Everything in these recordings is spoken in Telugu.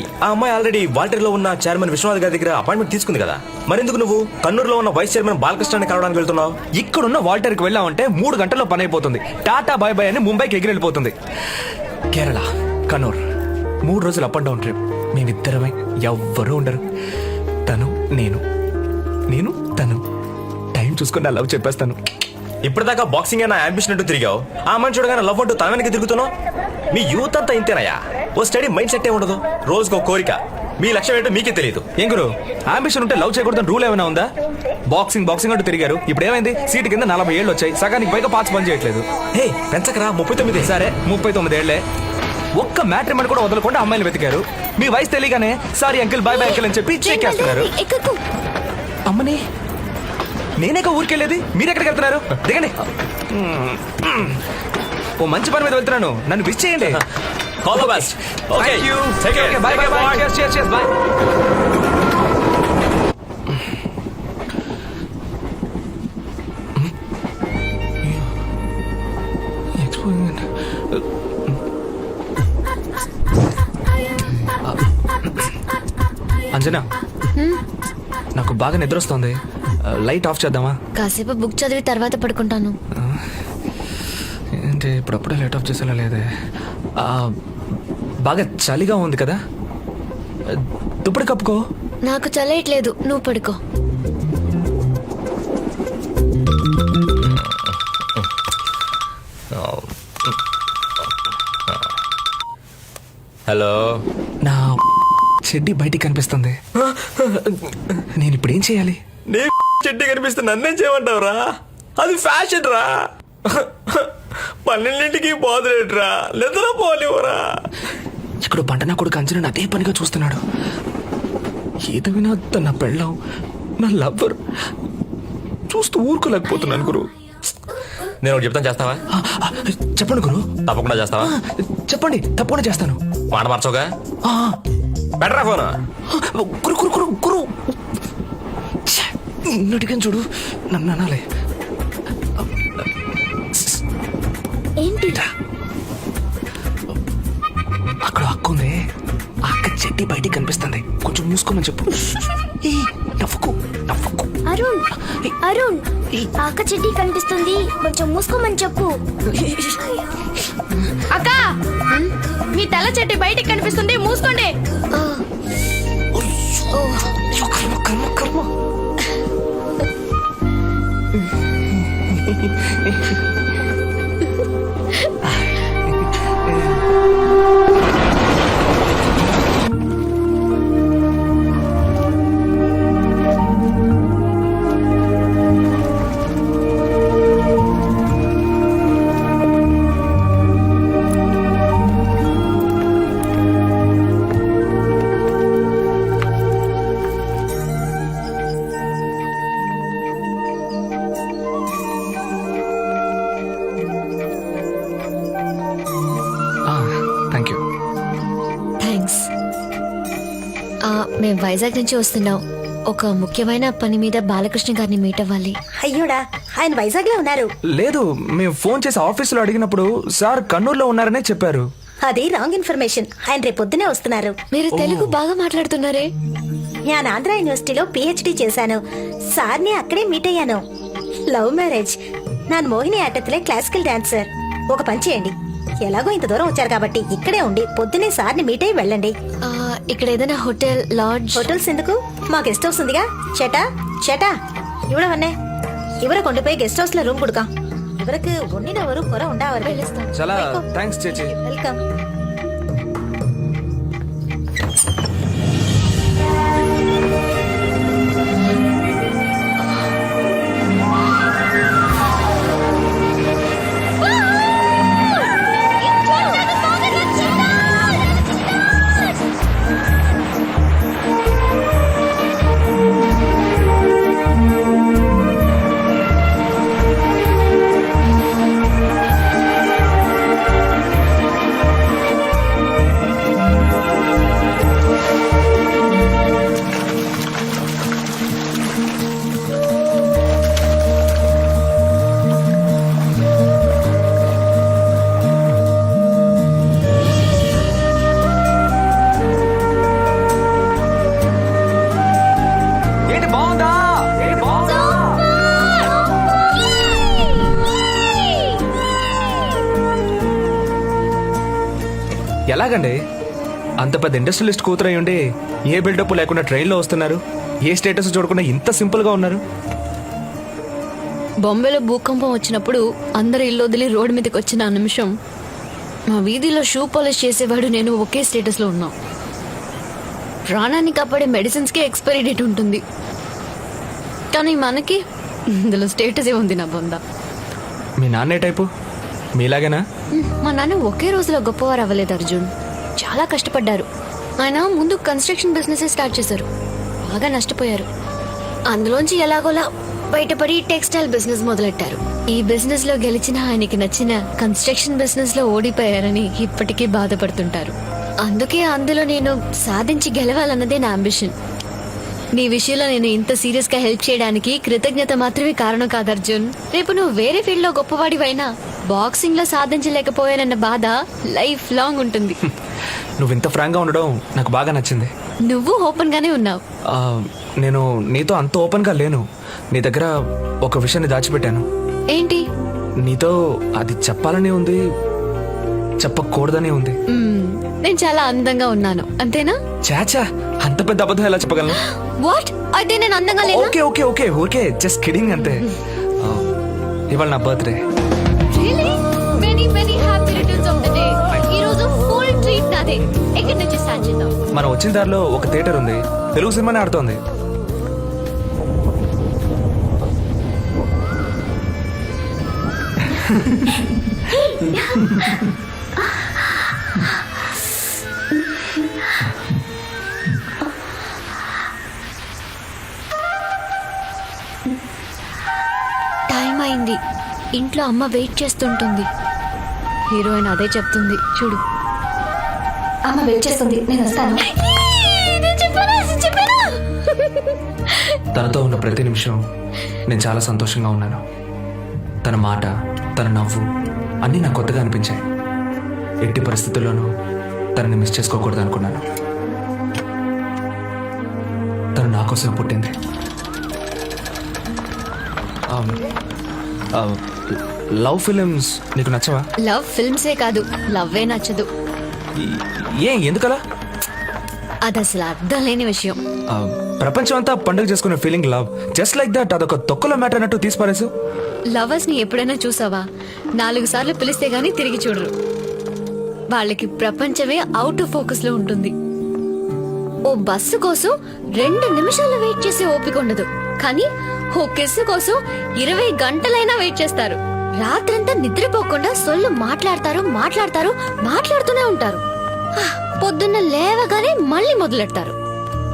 ఆ అమ్మాయి ఆల్రెడీ వాల్టర్లో ఉన్న చైర్మన్ విశ్వనాథ్ గారి దగ్గర అపాయింట్మెంట్ తీసుకుంది కదా. మరెందుకు నువ్వు? కన్నూరులో ఉన్న వైస్ చైర్మన్ బాలకృష్ణాన్ని కలవడానికి వెళ్తున్నావు? ఇక్కడున్న వాల్టర్కి వెళ్ళామంటే మూడు గంటల్లో పని అయిపోతుంది. టాటా బాయ్ బాయ్ అని ముంబైకి ఎగిరెళ్ళిపోతుంది. కేరళ కన్నూర్ మూడు రోజులు అప్ అండ్ డౌన్ ట్రిప్ మేమిద్దరమే ఎవ్వరూ ఉండరు. తను నేను. నేను తను. టైం చూసుకుని నా లవ్ చెప్పేస్తాను. ఇప్పటిదాకా బాక్సింగ్ నా అంబిషన్ అంటూ తిరిగావు. ఆ అమ్మాయిని చూడగానే లవ్ అంటూ తన వెనక్కి తిరుగుతున్నావు? మీ యూత్ అంతా ఇంతేనయ్యా ఓ స్టడీ మైండ్ సెట్ ఏ ఉండదు. రోజుకో కోరిక. మీ లక్ష్యం ఏంటో మీకే తెలియదు. ఏం గురు? అంబిషన్ ఉంటే లవ్ చేయకూడదని రూల్ ఏమైనా ఉందా? బాక్సింగ్ బాక్సింగ్ అంటూ తిరిగారు. ఇప్పుడు ఏమైంది? సీటు కింద నలభై ఏళ్ళు వచ్చాయి. సగానికి పైగా పార్ట్స్ పని చేయట్లేదు. హే పెంచకరా ముప్పై తొమ్మిది. సరే ముప్పై తొమ్మిది ఏళ్ళే ఒక్క మ్యాట్రిమని కూడా వదలకుండా అమ్మాయిలు వెతికారు. మీ వయసు తెలియగానే sorry uncle bye bye uncle అని చెప్పి చెక్ చేస్తున్నారు. అమ్మని నేనేక ఊరికెళ్ళేది మీరు ఎక్కడికి వెళ్తున్నారు? దిగండి. ఓ మంచి పని మీద వెళ్తున్నాను. నన్ను విష్ చేయండి. All the best okay. Take bye. Anjana నాకు బాగా నిద్ర వస్తుంది. లైట్ ఆఫ్ చేద్దామా? కాసేపు బుక్ చదివి తర్వాత పడుకుంటాను. ఏంటి ఇప్పుడప్పుడే లైట్ ఆఫ్ చేసేలా లేదే. ఆ, బాగా చలిగా ఉంది కదా? దుప్పటి కప్పుకో. నాకు చలేయట్లేదు నువ్వు పడుకో. హలో. నా చెడ్డి బయటికి కనిపిస్తుంది. నేను ఇప్పుడు ఏం చేయాలి? చెట్టు కనిపిస్తే నన్నేం చేయమంటావురా? అది ఫ్యాషన్ రా. పన్నెండింటికి పోదులేట్రా నిద్ర పోలేవురా ఇక్కడ పంట నా కొడుకు అంచనా అదే పనిగా చూస్తున్నాడు. ఏదైనా తన పెళ్ళం నా లవ్వర్. చూస్తూ ఊరుకోలేకపోతున్నాను గురు. నేను ఒకటి చెప్తాను చేస్తావా? చెప్పండి గురు. తప్పకుండా చేస్తావా? చెప్పండి తప్పకుండా చేస్తాను. మాట మార్చోగా బెటరా ఫోన్? గురు గురు గురు గురు. నిన్నటికని చూడు? నన్ను అనాలే. ఏంటి? అక్కడ అక్క ఉంది. అక్క చెడ్డి బయటికి కనిపిస్తుంది. కొంచెం మూసుకోమని చెప్పు. ఏ నవ్వుకు నవ్వుకు. అరుణ్ అరుణ్ ఆక చెడ్డి కనిపిస్తుంది. కొంచెం మూసుకోమని చెప్పు. అక్క మీ తెల్ల చెట్టు బయటికి కనిపిస్తుంది. మూసుకోండి. కర్మ కర్మ కర్మ. వైజాగ్ నుంచి వస్తున్నాం ఒక ముఖ్యమైన పని మీద బాలకృష్ణ గారిని మీట్ అవ్వాలి. అయ్యోడా ఆయన వైజాగ్లో ఉన్నారు. లేదు మేము ఫోన్ చేసి ఆఫీసులో అడిగినప్పుడు సార్ కన్నూరులో ఉన్నారనే చెప్పారు. అది రాంగ్ ఇన్ఫర్మేషన్. ఆయన రేపు పొద్దునే వస్తున్నారు. మీరు తెలుగు బాగా మాట్లాడుతున్నారే? నేను ఆంధ్ర యూనివర్సిటీలో పిహెచ్డి చేశాను. సార్ని అక్కడే మీట్ అయ్యాను. లవ్ మ్యారేజ్ నాన్ మోహిని ఆటత్తులే క్లాసికల్ డాన్సర్ ఒక పని చేయండి. ఎలాగో ఇంత దూరం వచ్చారు కాబట్టి ఇక్కడే ఉండి పొద్దునే సార్ని మీట్ అయి వెళ్ళండి. ఇక్కడ ఏదైనా హోటల్ లాడ్జ్? హోటల్స్ ఎందుకు? మా గెస్ట్ హౌస్ ఉందిగా. చెటా చెటా ఇవ్వడవన్నే ఇవర కొండుపోయి గెస్ట్ హౌస్లో రూమ్ கொடுக்கா ఇవరకు వండిన ஒரு குறை உண்டா அவர் చాలా థ్యాంక్స్ చేచి వెల్కమ్. అంత పెద్ద ఇండస్ట్రియలిస్ట్ కూతురు ఉండి ఏ బిల్డప్ లేకుండా ట్రైన్లో వస్తున్నారు? ఏ స్టేటస్ చూడకుండా ఇంత సింపుల్గా ఉన్నారు? బొంబేలో భూకంపం వచ్చినప్పుడు అందరు ఇల్లు వదిలి రోడ్డు మీదకి వచ్చిన నిమిషం మా వీధిలో షూ పాలిష్ చేసేవాడు నేను ఒకే స్టేటస్లో ఉన్నాం. ప్రాణాన్ని కాపాడే మెడిసిన్స్కి ఎక్స్పైరీ డేట్ ఉంటుంది. కానీ మనకి ఇందులో స్టేటస్ ఏ ఉంది నా బొంద. మీ నాన్నే టైపు? మీలాగేనా? మా నాన్న ఒకే రోజులో గొప్పవారు అవ్వలేదు అర్జున్. చాలా కష్టపడ్డారు. ఆయన ముందు కన్స్ట్రక్షన్ బిజినెస్ స్టార్ట్ చేశారు. బాగా నష్టపోయారు. అందులోంచి ఎలాగోలా బయటపడి టెక్స్టైల్ బిజినెస్ మొదలెట్టారు. ఈ బిజినెస్లో గెలిచిన ఆయనకి నచ్చిన కన్స్ట్రక్షన్ బిజినెస్లో ఓడిపోయారని ఇప్పటికీ బాధపడుతుంటారు. అందుకే అందులో నేను సాధించి గెలవాలన్నదే నా అంబిషన్ నీ విషయంలో నేను ఇంత సీరియస్గా హెల్ప్ చేయడానికి కృతజ్ఞత మాత్రమే కారణం కాదు అర్జున్. రేపు నువ్వు వేరే ఫీల్డ్లో గొప్పవాడివైనా బాక్సింగ్లో సాధించలేకపోయానన్న బాధ లైఫ్ లాంగ్ ఉంటుంది. నువ్వు ఇంత ఫ్రాంక్గా ఉండడం నాకు బాగా నచ్చింది. నువ్వు ఓపెన్ గానే ఉన్నావు. ఆ, నేను నీతో అంత ఓపెన్గా లేను. నీ దగ్గర ఒక విషయాన్ని దాచిపెట్టాను. ఏంటి? నీతో అది చెప్పాలని ఉంది. చెప్పకూడదని ఉంది. నేను చాలా అందంగా ఉన్నాను. అంతేనా? చాచా అంత పెద్ద అబద్ధం ఎలా చెప్పగలను? వాట్ అయితే నేను అందంగా లేనా? Okay okay okay okay just kidding అంతే. ఇవాళ నా birthday. Really many many happy returns of the day ఈ రోజు ఫుల్ ట్రీట్ నాదే. ఎక్కడి నుంచి స్టార్ట్ చేద్దాం? మనం వచ్చిన దారిలో ఒక థియేటర్ ఉంది. తెలుగు సినిమానే ఆడుతోంది. టైం అయింది. ఇంట్లో అమ్మ వెయిట్ చేస్తుంటుంది. హీరోయిన్ అదే చెప్తుంది. చూడు. అమ్మ వెయిట్ చేస్తుంది. నేను వస్తాను. తనతో ఉన్న ప్రతి నిమిషం నేను చాలా సంతోషంగా ఉన్నాను. తన మాట తన నవ్వు అన్నీ నాకు కొత్తగా అనిపించాయి. ఎట్టి పరిస్థితుల్లోనూ తనని మిస్ చేసుకోకూడదు అనుకున్నాను తను నా కోసం పుట్టింది. లవ్ ఫిలిమ్స్ నీకు నచ్చవా? లవ్ ఫిల్మ్సే కాదు లవ్వే నచ్చదు. ఏ ఎందుకలా? అది అసలు అర్థం లేని విషయం. ప్రపంచం అంతా పండుగ చేసుకునే feeling love. Just like that అదొక తొక్కలో మ్యాటర్ అన్నట్టు తీసిపారేసు లవర్స్ని ఎప్పుడైనా చూసావా? నాలుగు సార్లు పిలిస్తే గానీ తిరిగి చూడరు. వాళ్ళకి ప్రపంచమే అవుట్ ఆఫ్ ఫోకస్లో ఉంటుంది. ఓ బస్సు కోసం రెండు నిమిషాలు వెయిట్ చేసే ఓపిక ఉండదు. కానీ ఓ కిస్సు కోసం ఇరవై గంటలైనా వెయిట్ చేస్తారు. రాత్రంతా నిద్రపోకుండా సొల్లు మాట్లాడతారు మాట్లాడతారు మాట్లాడుతూనే ఉంటారు. పొద్దున్న లేవగానే మళ్ళీ మొదలెడతారు.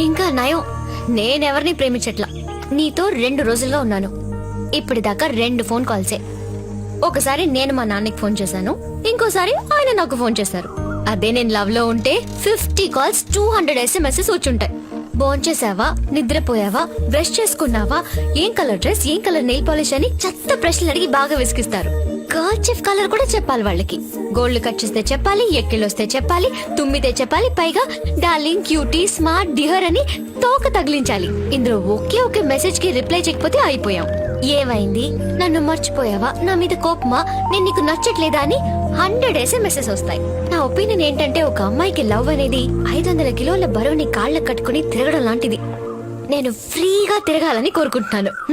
ఇంకా నయం నేనెవరిని ప్రేమించట్లా? నీతో రెండు రోజుల్లో ఉన్నాను. ఇప్పటిదాకా రెండు ఫోన్ కాల్సే ఒకసారి నేను మా నాన్నకి ఫోన్ చేశాను. ఇంకోసారి ఆయన నాకు ఫోన్ చేశారు. అదే నేను లవ్లో ఉంటే fifty calls two hundred SMSs వచ్చుంటాయి. భోంచేసావా నిద్రపోయావా? బ్రష్ చేసుకున్నావా? ఏం కలర్ డ్రెస్ ఏం కలర్ నెయిల్ పాలిష్ అని చెత్త ప్రశ్నలు అడిగి బాగా విసిగిస్తారు. కర్చిఫ్ కలర్ కూడా చెప్పాలి వాళ్ళకి. గోల్డ్ కట్ చేస్తే చెప్పాలి ఎక్కిళ్ళొస్తే చెప్పాలి తుమ్మితే చెప్పాలి పైగా డార్లింగ్ క్యూటీ స్మార్ట్ డిహర్ అని తోక తగిలించాలి. ఇందులో ఒకే ఒకే మెసేజ్కి రిప్లై చేయకపోతే అయిపోయాం ఏమైంది? నన్ను మర్చిపోయావా? నా మీద కోపమా? నేను నీకు నచ్చట్లేదా అని హండ్రెడ్ ఎస్ఎంఎస్ఎస్ వస్తాయి. నా ఒపీనియన్ ఏంటంటే ఒక అమ్మాయికి లవ్ అనేది ఐదు వందల కిలోల బరువుని కాళ్ళకు కట్టుకుని తిరగడం లాంటిది. నేను ఫ్రీగా తిరగాలని కోరుకుంటున్నాను.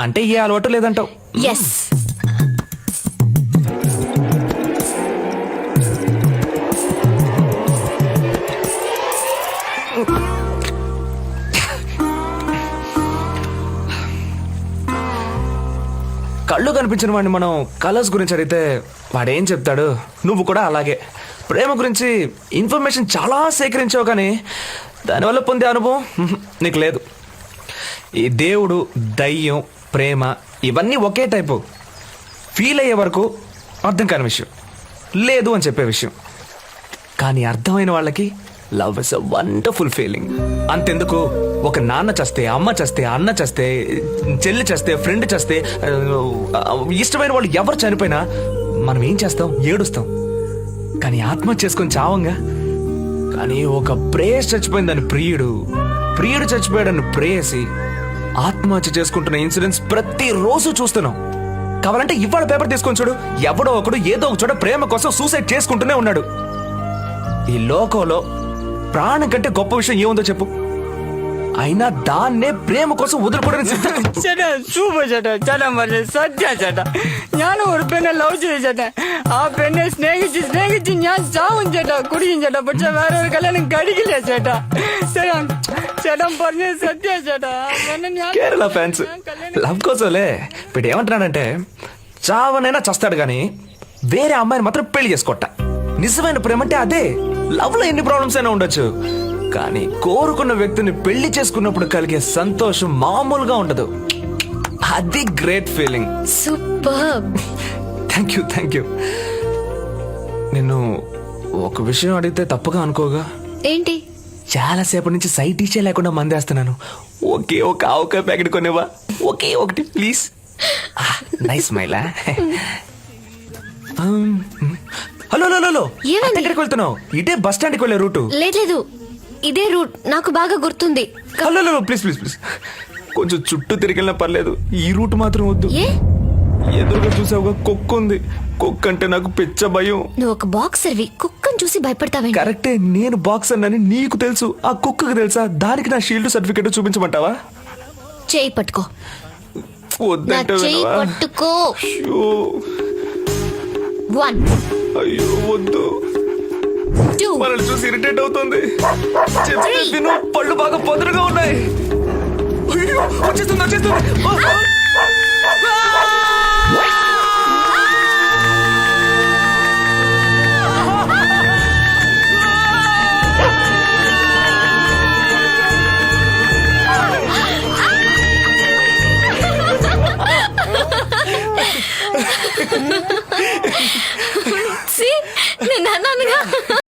అంటే ఏ అలవాటు లేదంటావు? ఎస్ కళ్ళు కనిపించిన వాడిని మనం కలర్స్ గురించి అడిగితే వాడేం చెప్తాడు? నువ్వు కూడా అలాగే. ప్రేమ గురించి ఇన్ఫర్మేషన్ చాలా సేకరించావు కానీ దానివల్ల పొందే అనుభవం? నీకు లేదు. ఈ దేవుడు దయ్యం ప్రేమ ఇవన్నీ ఒకే టైపు. ఫీల్ అయ్యే వరకు అర్థం కాని విషయం. లేదు అని చెప్పే విషయం. కానీ అర్థమైన వాళ్ళకి love is a wonderful feeling అంతెందుకు? ఒక నాన్న చస్తే అమ్మ చస్తే అన్న చస్తే చెల్లి చస్తే ఫ్రెండ్ చస్తే ఇష్టమైన వాళ్ళు ఎవరు చనిపోయినా మనం ఏం చేస్తాం? ఏడుస్తాం. కానీ ఆత్మహత్య చేసుకొని చావంగా? కానీ ఒక ప్రేయస్ చచ్చిపోయిందని ప్రియుడు ప్రియుడు చచ్చిపోయాడని ప్రేయసి ఆత్మహత్య చేసుకుంటున్న ఇన్సిడెంట్స్ ప్రతిరోజు చూస్తున్నాం కావాలంటే ఇవాళ పేపర్ తీసుకొని చూడు ఎవడో ఒకడు ఏదో ఒక చోట ప్రేమ కోసం సూసైడ్ చేసుకుంటూనే ఉన్నాడు ఈ లోకంలో ప్రాణం కంటే గొప్ప విషయం ఏముందో చెప్పు అయినా దాన్నే ప్రేమ కోసం వదులుకోవడానికి సిద్ధం ചേട്ടാ സൂപ്പർ ചേട്ടാ ചേട്ടൻ പറഞ്ഞ സത്യ ചേട്ടാ ഞാൻ ഒരു പെണ്ണെ ലവ് ചെയ്തു ചേട്ടാ ആ പെണ്ണെ സ്നേഹിച്ച് സ്നേഹിച്ച് ഞാൻ ചാവും ചേട്ടാ കുടിക്കും ചേട്ടാ പക്ഷെ വേറെ ഒരു കല്യാണം കഴിക്കില്ല ചേട്ടാ ചേട്ടാ కేరళ ఫ్యాన్స్ లవ్ కోసంలే. వీడు ఏమంటున్నాడంటే చావనైనా చస్తాడు కానీ వేరే అమ్మాయిని మాత్రం పెళ్ళి చేసుకోట. నిజమైన ప్రేమ అంటే అదే. లవ్లో ఎన్ని ప్రాబ్లమ్స్ అయినా ఉండొచ్చు. కానీ కోరుకున్న వ్యక్తిని పెళ్ళి చేసుకున్నప్పుడు కలిగే సంతోషం మామూలుగా ఉండదు. అది great feeling super. Thank you thank you నిన్ను ఒక విషయం అడిగితే తప్పుగా అనుకోగా. ఏంటి? చాలాసేపటి నుంచి సైట్ ఇచ్చే లేకుండా మందేస్తున్నాను. ఒకే ఒక ఆవకాయ ప్యాకెట్ కొనేవా ఒకే ఒకటి ప్లీజ్. నైస్ మైలా హలో హలో హలో ఏమైంది? ఎక్కడికి వెళ్తున్నావు? ఇదే బస్ స్టాండ్కి వెళ్ళే రూటు. లేదు లేదు. ఇదే రూట్. నాకు బాగా గుర్తుంది. Hello hello please please please. కొంచెం చుట్టూ తిరిగినా పర్లేదు. ఈ రూట్ మాత్రం వద్దు. ఏ? ఎదురుగా చూసావుగా? కుక్క ఉంది. కుక్క అంటే నాకు పిచ్చ భయం. నువ్వు ఒక బాక్సర్వి కుక్కను చూసి భయపడతావేంటి? కరెక్టే నేను బాక్సర్ అని నీకు తెలుసు. ఆ కుక్కకు తెలుసా? దానికి నా షీల్డ్ సర్టిఫికేట్ చూపించమంటావా? చేయి పట్టుకో. వద్దంటే చేయి వినవా? పట్టుకో. అయ్యో. వన్ అయ్యో వద్దు. టూ మనల్ని చూసి ఇరిటేట్ అవుతుంది. చెప్తే విను పళ్ళు బాగా పొదరుగా ఉన్నాయి. అయ్యో వచ్చేస్తుంది వచ్చేస్తుంది. ఆ, ఆ. నేను అన్నానుగా